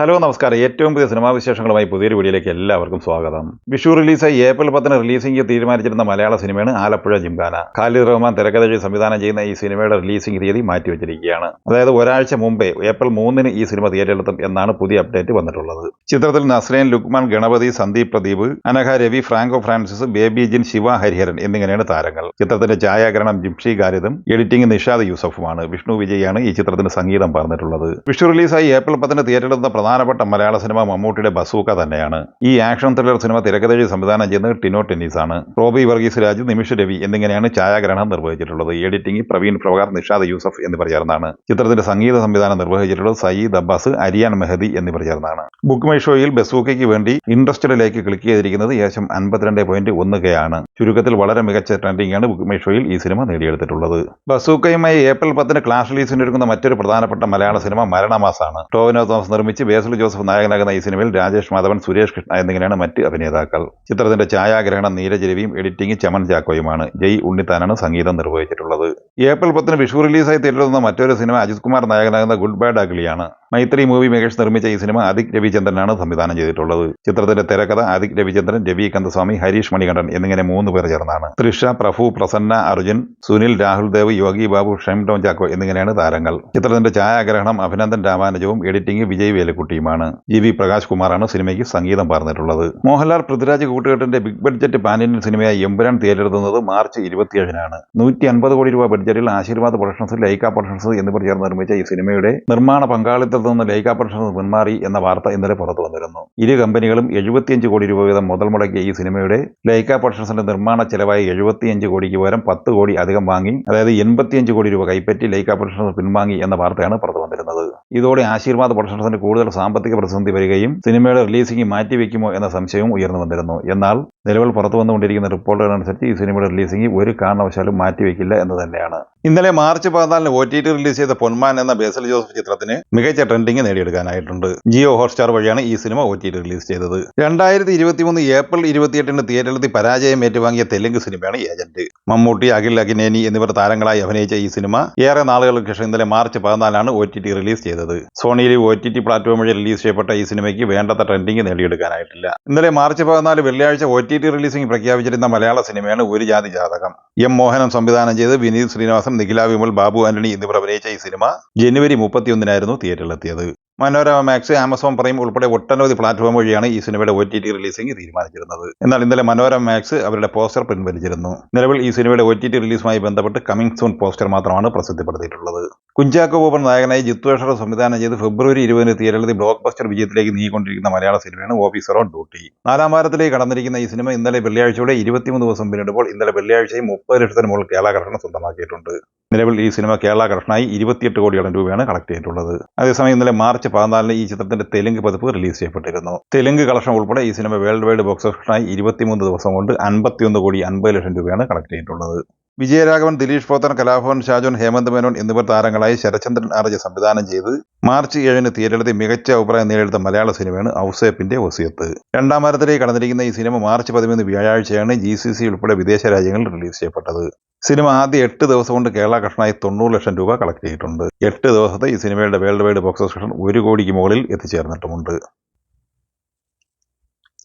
Hello നമസ്കാരം. ഏറ്റവും പുതിയ സിനിമാ വിശേഷങ്ങളുമായി പുതിയൊരു വീഡിയോയിലേക്ക് എല്ലാവർക്കും സ്വാഗതം. വിഷു റിലീസായി ഏപ്രിൽ പത്തിന് റിലീസിംഗ് തീരുമാനിച്ചിരുന്ന മലയാള സിനിമയാണ് ആലപ്പുഴ ജിംഖാന. ഖാലിദ് റഹ്മാൻ തിരക്കഥ സംവിധാനം ചെയ്യുന്ന ഈ സിനിമയുടെ റിലീസിംഗ് തീയതി മാറ്റിവെച്ചിരിക്കുകയാണ്. അതായത് ഒരാഴ്ച മുമ്പേ ഏപ്രിൽ മൂന്നിന് ഈ സിനിമ തിയേറ്ററിലെത്തും എന്നാണ് പുതിയ അപ്ഡേറ്റ് വന്നിട്ടുള്ളത്. ചിത്രത്തിൽ Naslen Lukman Ganapathi Sandeep Pradeep Anagha Ravi Franco Francis Baby Jean Siva Hariharan എന്നിങ്ങനെയാണ് താരങ്ങൾ. ചിത്രത്തിന്റെ ഛായാഗ്രഹണം ജിംഷി ഗാരിദും എഡിറ്റിംഗ് നിഷാദ് യൂസഫുമാണ്. വിഷ്ണു വിജയാണ് ഈ ചിത്രത്തിന് സംഗീതം പറഞ്ഞിട്ടുള്ളത്. വിഷു റിലീസായി ഏപ്രിൽ പത്തിന് തിയേറ്ററിലെത്തുന്ന പ്രധാനപ്പെട്ട മലയാള സിനിമ മമ്മൂട്ടിയുടെ ബസൂക്ക തന്നെയാണ്. ഈ ആക്ഷൻ ത്രില്ലർ സിനിമ തിരക്കഥഴി സംവിധാനം ചെയ്യുന്നത് ടിനോ ടെന്നീസ് ആണ് റോബി വർഗീസ് രാജ് നിമിഷ രവി എന്നിങ്ങനെയാണ് ഛായാഗ്രഹണം നിർവഹിച്ചിട്ടുള്ളത്. എഡിറ്റിംഗ് പ്രവീൺ പ്രകാർ നിഷാദ് യൂസഫ് എന്നിവർ ചേർന്നാണ് ചിത്രത്തിന്റെ സംഗീത സംവിധാനം നിർവഹിച്ചിട്ടുള്ളത് സയ്യിദ് അബ്ബാസ് അരിയാൻ മെഹദി എന്നിവർ ചേർന്നാണ് ബുക്ക് മൈ ഷോയിൽ ബസൂക്കയ്ക്ക് വേണ്ടി ഇൻട്രസ്റ്റഡിലേക്ക് ക്ലിക്ക് ചെയ്തിരിക്കുന്നത് ഏകദേശം അൻപത്തിരണ്ട് പോയിന്റ് ഒന്ന് കെ ആണ്. ചുരുക്കത്തിൽ വളരെ മികച്ച ട്രെൻഡിംഗ് ആണ് ബുക്ക് മൈ ഷോയിൽ ഈ സിനിമ നേടിയെടുത്തിട്ടുള്ളത്. ബസൂക്കയുമായി ഏപ്രിൽ പത്തിന് ക്ലാഷ് റിലീസിന് ഒരുങ്ങുന്ന മറ്റൊരു പ്രധാനപ്പെട്ട മലയാള സിനിമ മരണമാസാണ്. ടോവിനോ തോമസ് നിർമ്മിച്ച് ബേസിൽ ജോസഫ് നായകനാകുന്ന ഈ സിനിമയിൽ രാജേഷ് മാധവൻ സുരേഷ് കൃഷ്ണ എന്നിങ്ങനെയാണ് മറ്റ് അഭിനേതാക്കൾ. ചിത്രത്തിന്റെ ഛായാഗ്രഹണം നീരജ് രവിയും എഡിറ്റിംഗ് ചമൻ ചാക്കോയുമാണ്. ജയ് ഉണ്ണിത്താനാണ് സംഗീതം നിർവഹിച്ചിട്ടുള്ളത്. ഏപ്രിൽ പത്തിന് വിഷു റിലീസായി തീരുന്ന മറ്റൊരു സിനിമ അജിത് കുമാർ നായകനാകുന്ന ഗുഡ് ബാഡ് അഗ്ലിയാണ് മൈത്രി മൂവി മേക്കേഷ് നിർമ്മിച്ച ഈ സിനിമ അതിക് രവിചന്ദ്രനാണ് സംവിധാനം ചെയ്തിട്ടുള്ളത്. ചിത്രത്തിന്റെ തിരക്കഥ അതിക് രവിചന്ദ്രൻ രവി കന്ദസ്വാമി ഹരീഷ് മണികണ്ഠൻ എന്നിങ്ങനെ മൂന്ന് പേർ ചേർന്നാണ്. തൃഷ പ്രഭു പ്രസന്ന അർജുൻ സുനിൽ രാഹുൽ ദേവ് യോഗി ബാബു ഷൈം ടോം ചാക്കോ എന്നിങ്ങനെയാണ് താരങ്ങൾ. ചിത്രത്തിന്റെ ഛായാഗ്രഹണം അഭിനന്ദൻ രാമാനുജവും എഡിറ്റിംഗ് വിജയ് വേലക്കുട്ടിയുമാണ് ജി വി പ്രകാശ് കുമാറാണ് സിനിമയ്ക്ക് സംഗീതം പറഞ്ഞിട്ടുള്ളത് മോഹൻലാൽ പൃഥ്വിരാജ് കൂട്ടുകെട്ടിന്റെ ബിഗ് ബഡ്ജറ്റ് പാൻ ഇന്ത്യൻ സിനിമയായ എമ്പുരാൻ തിയേറ്ററെത്തുന്നത് മാർച്ച് ഇരുപത്തിയേഴിനാണ്. നൂറ്റി അൻപത് കോടി രൂപ ബഡ്ജറ്റിൽ ആശീർവാദ് പ്രൊഡക്ഷൻസ് ലൈക്ക പ്രൊഡക്ഷൻസ് എന്നിവർ ചേർന്ന് നിർമ്മിച്ച ഈ സിനിമയുടെ നിർമ്മാണ പങ്കാളിത്തത്തിൽ നിന്ന് ലൈക്ക പ്രൊഡക്ഷൻസ് പിന്മാറി എന്ന വാർത്ത ഇന്നലെ പുറത്തു വന്നിരുന്നു. ഇരു കമ്പനികളും എഴുപത്തിയഞ്ച് കോടി രൂപ വീതം മുതൽ മുടക്കിയ ഈ സിനിമയുടെ ലൈക്ക പ്രൊഡക്ഷൻസിന്റെ നിർമ്മാണ ചെലവായി എഴുപത്തിയഞ്ച് കോടിക്ക് പകരം പത്ത് കോടി അധികം വാങ്ങി അതായത് എൺപത്തിയഞ്ച് കോടി രൂപ കൈപ്പറ്റി ലൈക്ക പ്രൊഡക്ഷൻസ് പിൻവാങ്ങി എന്ന വാർത്തയാണ് പുറത്തു വന്നിരുന്നത്. ഇതോടെ ആശീർവാദ് പ്രൊഡക്ഷൻസിന് കൂടുതൽ സാമ്പത്തിക പ്രതിസന്ധി വരികയും സിനിമയുടെ റിലീസിംഗ് മാറ്റിവെക്കുമോ എന്ന സംശയവും ഉയർന്നു വന്നിരുന്നു. എന്നാൽ നിലവിൽ പുറത്തു വന്നുകൊണ്ടിരിക്കുന്ന റിപ്പോർട്ടുകളനുസരിച്ച് ഈ സിനിമയുടെ റിലീസിംഗ് ഒരു കാരണവശാലും മാറ്റിവെക്കില്ല എന്ന് തന്നെയാണ്. ഇന്നലെ മാർച്ച് പതിനാലിന് ഒ ടി ടി റിലീസ് ചെയ്ത പൊന്മാൻ എന്ന ബേസൽ ജോസഫ് ചിത്രത്തിന് മികച്ച ട്രെൻഡിംഗ് നേടിയെടുക്കാനായിട്ടുണ്ട്. ജിയോ ഹോട്ട്സ്റ്റാർ വഴിയാണ് ഈ സിനിമ ഒ ടി ടി റിലീസ് ചെയ്തത്. രണ്ടായിരത്തി ഇരുപത്തിമൂന്ന് ഏപ്രിൽ ഇരുപത്തിയെട്ടിന് തിയേറ്ററിലെത്തി പരാജയം ഏറ്റുവാങ്ങിയ തെലുങ്ക് സിനിമയാണ് ഏജന്റ്. മമ്മൂട്ടി അഖിൽ അഖിനേനി എന്നിവർ താരങ്ങളായി അഭിനയിച്ച ഈ സിനിമ ഏറെ നാളുകൾക്ക് ശേഷം ഇന്നലെ മാർച്ച് പതിനാലാണ് ഒ ടി ടി റിലീസ് ചെയ്തത്. സോണിയിലെ ഒ ടി ടി വഴി റിലീസ് ചെയ്യപ്പെട്ട ഈ സിനിമയ്ക്ക് വേണ്ടത്ര ട്രെൻഡിങ് നേടിയെടുക്കാനായിട്ടില്ല. ഇന്നലെ മാർച്ച് പതിനാല് വെള്ളിയാഴ്ച ഒ ടി ടി റിലീസിംഗ് പ്രഖ്യാപിച്ചിരുന്ന മലയാള സിനിമയാണ് ഒരു ജാതി ജാതകം. എം മോഹനം സംവിധാനം ചെയ്ത് വിനീത് ശ്രീനിവാസൻ നിഖില വിമൽ ബാബു ആന്റണി എന്നിവർ അഭിനയിച്ച ഈ സിനിമ ജനുവരി മുപ്പത്തിയൊന്നിനായിരുന്നു തിയേറ്ററിലെത്തിയത്. മനോരമ മാക്സ് ആമസോൺ പ്രൈം ഉൾപ്പെടെ ഒട്ടനവധി പ്ലാറ്റ്ഫോം വഴിയാണ് ഈ സിനിമയുടെ ഒ ടി ടി റിലീസിംഗ് തീരുമാനിച്ചിരുന്നത്. എന്നാൽ ഇന്നലെ മനോരമ മാക്സ് അവരുടെ പോസ്റ്റർ പിൻവലിച്ചിരുന്നു. നിലവിൽ ഈ സിനിമയുടെ ഒ ടി ടി റിലീസുമായി ബന്ധപ്പെട്ട് കമ്മിങ് സൂൺ പോസ്റ്റർ മാത്രമാണ് പ്രസിദ്ധപ്പെടുത്തിയിട്ടുള്ളത്. കുഞ്ചാക്കോ ബോബൻ നായകനായി ജിത്വേഷർ സംവിധാനം ചെയ്ത് ഫെബ്രുവരി ഇരുപതിന് തിയേറ്ററിൽ ബ്ലോക്ക് ബസ്റ്റർ വിജയത്തിലേക്ക് നീങ്ങിക്കൊണ്ടിരിക്കുന്ന മലയാള സിനിമയാണ് ഓഫീസർ ഓൺ ഡ്യൂട്ടി. നാലാം വാരത്തിലേക്ക് കടന്നിരിക്കുന്ന ഈ സിനിമ ഇന്നലെ വെള്ളിയാഴ്ചയോടെ ഇരുപത്തിമൂന്ന് ദിവസം പിന്നിടുമ്പോൾ ഇന്നലെ വെള്ളിയാഴ്ചയും മുപ്പത് ലക്ഷത്തിന് മുകളിൽ കേരള കർഷണം സ്വന്തമാക്കിയിട്ടുണ്ട്. നിലവിൽ ഈ സിനിമ കേരള കർഷണായി ഇരുപത്തിയെട്ട് കോടിയോളം രൂപയാണ് കളക്ട് ചെയ്തിട്ടുള്ളത്. അതേസമയം ഇന്നലെ മാർച്ച് പതിനാലിന് ഈ ചിത്രത്തിന്റെ തെലുങ്ക് പതിപ്പ് റിലീസ് ചെയ്യപ്പെട്ടിരുന്നു. തെലുങ്ക് കളക്ഷൻ ഉൾപ്പെടെ ഈ സിനിമ വേൾഡ് വൈഡ് ബോക്സ് ഓഫീസിനായി ഇരുപത്തിമൂന്ന് ദിവസം കൊണ്ട് അൻപത്തിയൊന്ന് കോടി അൻപത് ലക്ഷം രൂപയാണ് കളക്ട് ചെയ്തിട്ടുള്ളത്. വിജയരാഘവൻ ദിലീഷ് പോത്തൻ കലാഭവൻ ഷാജോൻ ഹേമന്ത് മേനോൻ എന്നിവർ താരങ്ങളായി ശരചന്ദ്രൻ ആർജ് സംവിധാനം ചെയ്ത് മാർച്ച് ഏഴിന് തിയേറ്ററിലെത്തി മികച്ച അഭിപ്രായം നേടിയെടുത്ത മലയാള സിനിമയാണ് ഔസേപ്പിന്റെ വസിയത്ത്. രണ്ടാം വാരത്തിലേക്ക് കടന്നിരിക്കുന്ന ഈ സിനിമ മാർച്ച് പതിമൂന്ന് വ്യാഴാഴ്ചയാണ് ജി സി സി ഉൾപ്പെടെ വിദേശ രാജ്യങ്ങളിൽ റിലീസ് ചെയ്യപ്പെട്ടത്. സിനിമ ആദ്യ എട്ട് ദിവസം കൊണ്ട് കേരള കഷ്ണായി തൊണ്ണൂറ് ലക്ഷം രൂപ കളക്ട് ചെയ്തിട്ടുണ്ട്. എട്ട് ദിവസത്തെ ഈ സിനിമയുടെ വേൾഡ് വൈഡ് ബോക്സ് ഓഫീസ് ഒരു കോടിക്ക് മുകളിൽ എത്തിച്ചേർന്നിട്ടുമുണ്ട്.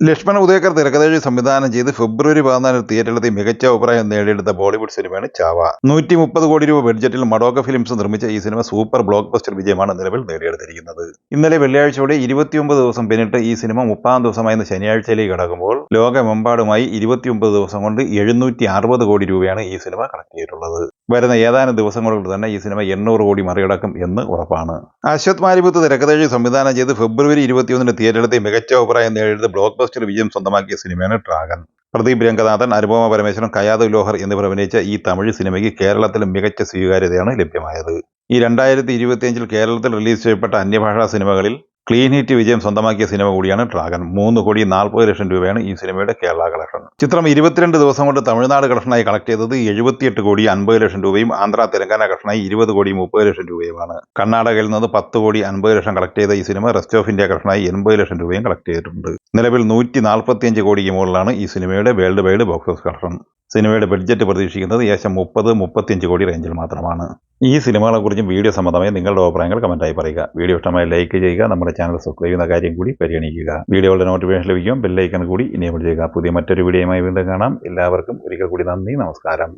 ലക്ഷ്മൺ ഉദയകർ തിരക്കഥയിൽ സംവിധാനം ചെയ്ത് ഫെബ്രുവരി പതിനാലിന് തിയേറ്ററിലെത്തി മികച്ച അഭിപ്രായം നേടിയെടുത്ത ബോളിവുഡ് സിനിമയാണ് ചാവ. നൂറ്റി മുപ്പത് കോടി രൂപ ബഡ്ജറ്റിൽ മഡോക ഫിലിംസ് നിർമ്മിച്ച ഈ സിനിമ സൂപ്പർ ബ്ലോക്ക് ബസ്റ്റർ വിജയമാണ് നിലവിൽ നേടിയെടുത്തിരിക്കുന്നത്. ഇന്നലെ വെള്ളിയാഴ്ചയോടെ ഇരുപത്തിയൊമ്പത് ദിവസം പിന്നിട്ട് ഈ സിനിമ മുപ്പതാം ദിവസമായിരുന്ന ശനിയാഴ്ചയിലേക്ക് കടക്കുമ്പോൾ ലോകമെമ്പാടുമായി ഇരുപത്തിയൊമ്പത് ദിവസം കൊണ്ട് എഴുന്നൂറ്റി അറുപത് കോടി രൂപയാണ് ഈ സിനിമ കളക്ട് ചെയ്തിട്ടുള്ളത്. വരുന്ന ഏതാനും ദിവസങ്ങളിൽ തന്നെ ഈ സിനിമ എണ്ണൂറ് കോടി മറികടക്കും എന്ന് ഉറപ്പാണ്. അശ്വത് മാരിപുത്ത് തിരക്കഥഴി സംവിധാനം ചെയ്ത് ഫെബ്രുവരി ഇരുപത്തിയൊന്നിന് തിയേറ്ററിലെത്തി. മികച്ച അഭിപ്രായം നേടിയത് ബ്ലോക്ക് ബസ്റ്റർ വിജയം സ്വന്തമാക്കിയ സിനിമയാണ് ഡ്രാഗൺ പ്രദീപ് രംഗനാഥൻ അനുപമ പരമേശ്വരൻ കയാദ് ലോഹർ എന്നിവർ അഭിനയിച്ച ഈ തമിഴ് സിനിമയ്ക്ക് കേരളത്തിൽ മികച്ച സ്വീകാര്യതയാണ് ലഭ്യമായത്. ഈ രണ്ടായിരത്തി ഇരുപത്തിയഞ്ചിൽ കേരളത്തിൽ റിലീസ് ചെയ്യപ്പെട്ട അന്യഭാഷാ സിനിമകളിൽ ക്ലീൻ ഹിറ്റ് വിജയം സ്വന്തമാക്കിയ സിനിമ കൂടിയാണ് ഡ്രാഗൺ മൂന്ന് കോടി നാൽപ്പത് ലക്ഷം രൂപയാണ് ഈ സിനിമയുടെ കേരള കളക്ഷൻ. ചിത്രം ഇരുപത്തിരണ്ട് ദിവസം കൊണ്ട് തമിഴ്നാട് കളക്ഷനായി കളക്ട് ചെയ്തത് എഴുപത്തിയെട്ട് കോടി അൻപത് ലക്ഷം രൂപയും ആന്ധ്ര തെലങ്കാന കളക്ഷനായി ഇരുപത് കോടി മുപ്പത് ലക്ഷം രൂപയുമാണ്. കർണാടകയിൽ നിന്ന് പത്ത് കോടി അൻപത് ലക്ഷം കളക്ട് ചെയ്ത ഈ സിനിമ റെസ്റ്റ് ഓഫ് ഇന്ത്യ കളക്ഷനായി എൺപത് ലക്ഷം രൂപയും കളക്ട് ചെയ്തിട്ടുണ്ട്. നിലവിൽ നൂറ്റി നാൽപ്പത്തിയഞ്ച് കോടിക്ക് മുകളിലാണ് ഈ സിനിമയുടെ world wide box office collection. സിനിമയുടെ ബഡ്ജറ്റ് പ്രതീക്ഷിക്കുന്നത് ഏകദേശം മുപ്പത് മുപ്പത്തിയഞ്ച് കോടി റേഞ്ചിൽ മാത്രമാണ്. ഈ സിനിമകളെക്കുറിച്ചും വീഡിയോ സംബന്ധമായി നിങ്ങളുടെ അഭിപ്രായങ്ങൾ കമന്റായി പറയുക. വീഡിയോ ഇഷ്ടമായി ലൈക്ക് ചെയ്യുക നമ്മുടെ ചാനൽ സബ്സ്ക്രൈബ് ചെയ്യുന്ന കാര്യം കൂടി പരിഗണിക്കുക. വീഡിയോകളുടെ നോട്ടിഫിക്കേഷൻ ലഭിക്കും ബെല്ലൈക്കൺ കൂടി ഇനേബിൾ ചെയ്യുക. പുതിയ മറ്റൊരു വീഡിയോയുമായി വീണ്ടും കാണാം. എല്ലാവർക്കും ഒരിക്കൽ കൂടി നന്ദി നമസ്കാരം.